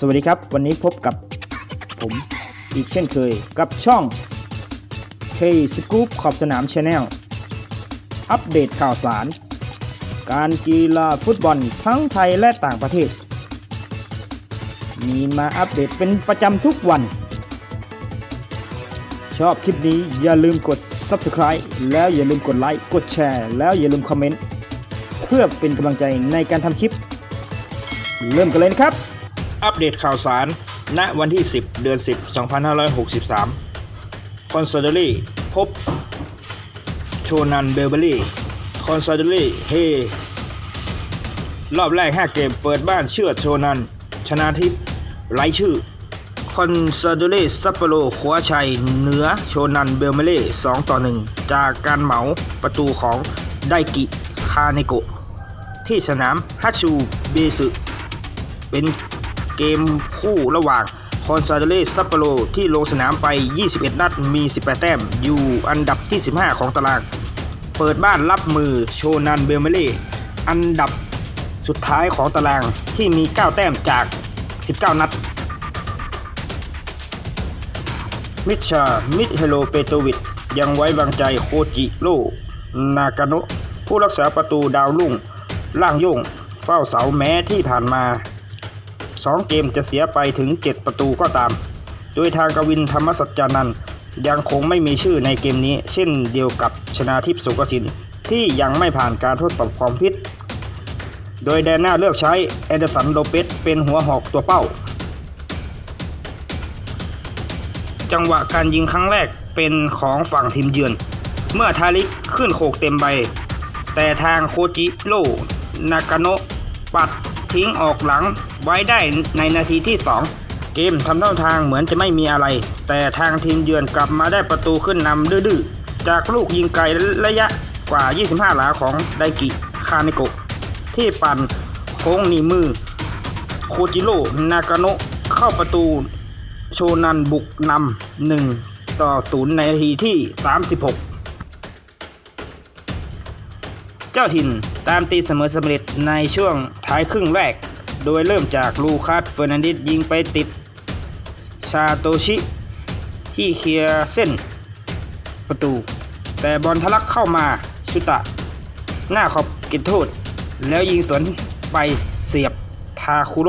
สวัสดีครับ วันนี้พบกับผมอีกเช่นเคยกับช่อง K Scoop ขอบสนาม Channel อัปเดตข่าวสาร การกีฬาฟุตบอลทั้งไทยและต่างประเทศ มีมาอัปเดตเป็นประจำทุกวัน ชอบคลิปนี้อย่าลืมกด Subscribe แล้วอย่าลืมกดไลค์กดแชร์แล้วอย่าลืมคอมเมนต์เพื่อเป็นกำลังใจในการทำคลิป เริ่มกันเลยนะครับ อัปเดตข่าวสาร ณ วันที่ 10 เดือน 10 2563 คอนซาเดลี่พบ โชนันเบลเบอรี่ คอนซาเดลี่เฮ รอบแรก 5 เกมเปิดบ้านเชื่อดโชนัน ชนะทิพย์ไร้ชื่อ คอนซาเดเล่ซัปโปโรคว้าชัย เหนือโชนันเบลเมเล่2ต่อ 1 จากการเหมาประตูของไดกิคาเนโกะที่สนามฮัตชูเบสึเป็น เกมคู่ระหว่างคอนซาเดเลซัปโปโรที่ลงสนามไป 21 นัดมี 18 แต้ม อยู่อันดับที่ 15 ของตาราง เปิดบ้านรับมือโชนันเบลเมเล่อันดับสุดท้ายของตารางที่มี 9 แต้มจาก 19 นัด มิชา มิเฮโลเปโตวิชยังไว้วางใจโคจิโร่นากาโนะผู้รักษาประตูดาวรุ่ง ล่างโยง เฝ้าเสาแม้ที่ผ่านมา 2 เกมจะเสียไปถึง 7 ประตูก็ตาม โดยทางกวินธรรมสัจจานันยังคงไม่มีชื่อในเกมนี้ เช่นเดียวกับชนาทิพสุกสินที่ยังไม่ผ่านการทดสอบความพิษโดยแดนหน้าเลือกใช้แอนเดอร์สันโลเปสเป็นหัวหอกตัวเป้า จังหวะการยิงครั้งแรกเป็นของฝั่งทีมเยือน เมื่อทาริกขึ้นโขกเต็มใบ แต่ทางโคจิโรนากาโนะปัด ทิ้งออกหลังไว้ได้ในนาทีที่ 2 เกมทำเท่าทางเหมือนจะไม่มีอะไร แต่ทางทีมเยือนกลับมาได้ประตูขึ้นนำดื้อๆ จากลูกยิงไกลระยะกว่า 25 หลาของไดกิคาเนโกะที่ปั่นโค้งหนีมือโคจิโร่นากาโนะเข้าประตูโชนันบุกนำหนึ่งต่อศูนย์ในนาทีที่ 36 เจ้าถิ่นตามตีเสมอสำเร็จในช่วงท้ายครึ่งแรก โดยเริ่มจากลูคัสเฟอร์นันดิสยิงไปติด ชาโตชิ ที่เคลียร์เส้น ประตู แต่บอลทะลักเข้ามาชุตะ หน้าขอบกินโทษ แล้วยิงสวนไปเสียบทาคุโร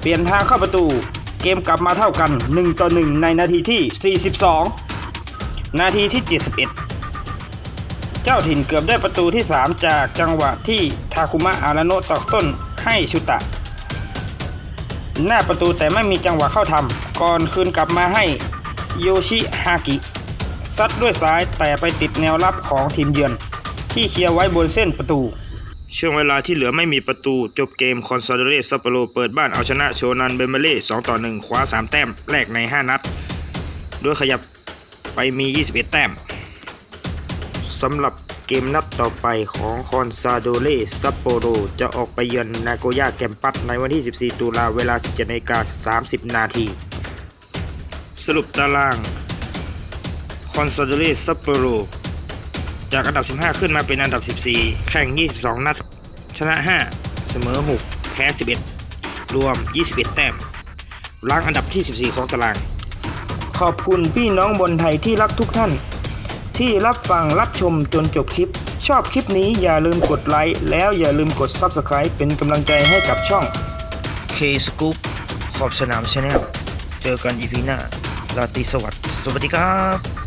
เปลี่ยนทางเข้าประตูเกมกลับมาเท่ากัน 1 ต่อ 1 ในนาทีที่ 42 นาทีที่ 71 เจ้าถิ่นเกือบได้ประตูที่ 3 จากจังหวะที่ทาคุมะอาราโนะตอกต้นให้ชุตะ หน้าประตูแต่ไม่มีจังหวะเข้าทำก่อนคืนกลับมาให้โยชิฮากิซัดด้วยซ้ายแต่ไปติดแนวรับของทีมเยือน ที่เคลียร์ไว้บนเส้นประตู ช่วงเวลาที่เหลือไม่มีประตูจบเกมคอนซาเดเรซัปโปโรเปิดบ้านเอาชนะโชนันเบมเบเล่2ต่อ1คว้า 3 แต้มแรกใน 5 นัด ด้วยขยับไปมี 21 แต้ม สำหรับเกมนัดต่อไปของคอนซาโดเรซัปโปโรจะออกไปเยือนนาโกย่าแกมปัสในวันที่ 14 ตุลาเวลา 17นาฬิกา30 นาที สรุปตารางคอนซาโดเรซัปโปโรจากอันดับ 15 ขึ้นมาเป็นอันดับ 14 แข่ง 22 นัด ชนะ 5 เสมอ 6 แพ้ 11 รวม 21 แต้มล้างอันดับที่ 14 ของตาราง ขอบคุณพี่น้องบนไทยที่รักทุกท่าน ที่รับฟังรับชมจนจบคลิป ชอบคลิปนี้อย่าลืมกดไลค์แล้วอย่าลืมกด Subscribe เป็นกำลังใจให้กับช่อง K Scoop ขอบสนามชาแนลเจอกันอีพีหน้าราตรีสวัสดิ์สวัสดีครับ